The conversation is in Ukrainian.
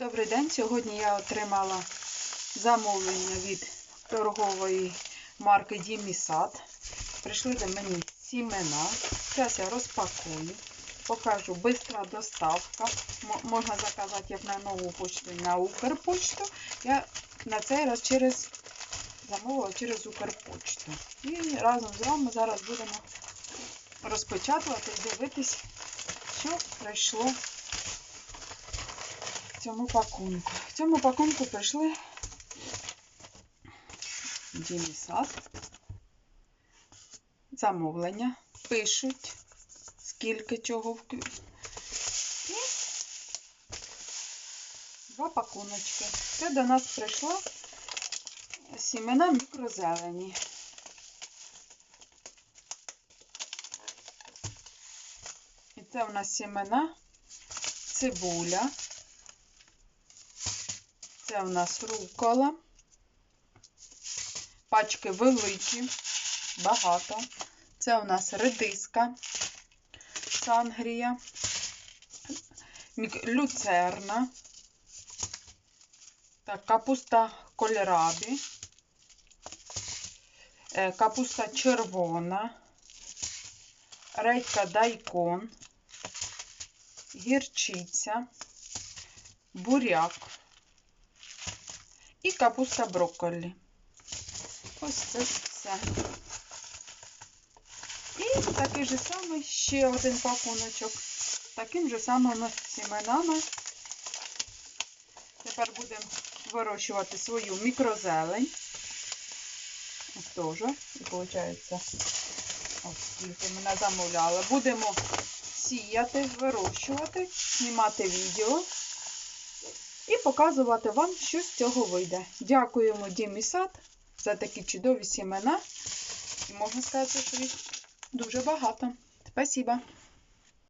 Добрий день. Сьогодні я отримала замовлення від торгової марки Дімісад. Прийшли до мені сімена. Зараз я розпакую. Покажу бистра доставка. Можна заказати як на нову почту, на Укрпочту. Я на цей раз через замовила через Укрпочту. І разом з вами зараз будемо розпечатувати і дивитись, що прийшло цьому пакунку. В цьому пакунку прийшли Дімісад. Замовлення. Пишуть, скільки чого вк- І два пакуночки. Це до нас прийшло сімена мікрозелені. І це у нас сімена цибуля. Це у нас рукола. Пачки великі, багато. Це у нас редиска, сангрія, люцерна, так, капуста кольрабі, е, капуста червона, редька дайкон, гірчиця, буряк і капуста брокколі. Ось це все. І такий же самий ще один пакуночок. з Таким же самими сіменами. Тепер будемо вирощувати свою мікрозелень. Ось теж. І виходить, ось скільки мене замовляли. Будемо сіяти, вирощувати, знімати відео і показувати вам, що з цього вийде. Дякуємо Дімі Сад за такі чудові сімена. І можна сказати, що їх дуже багато. Спасибо.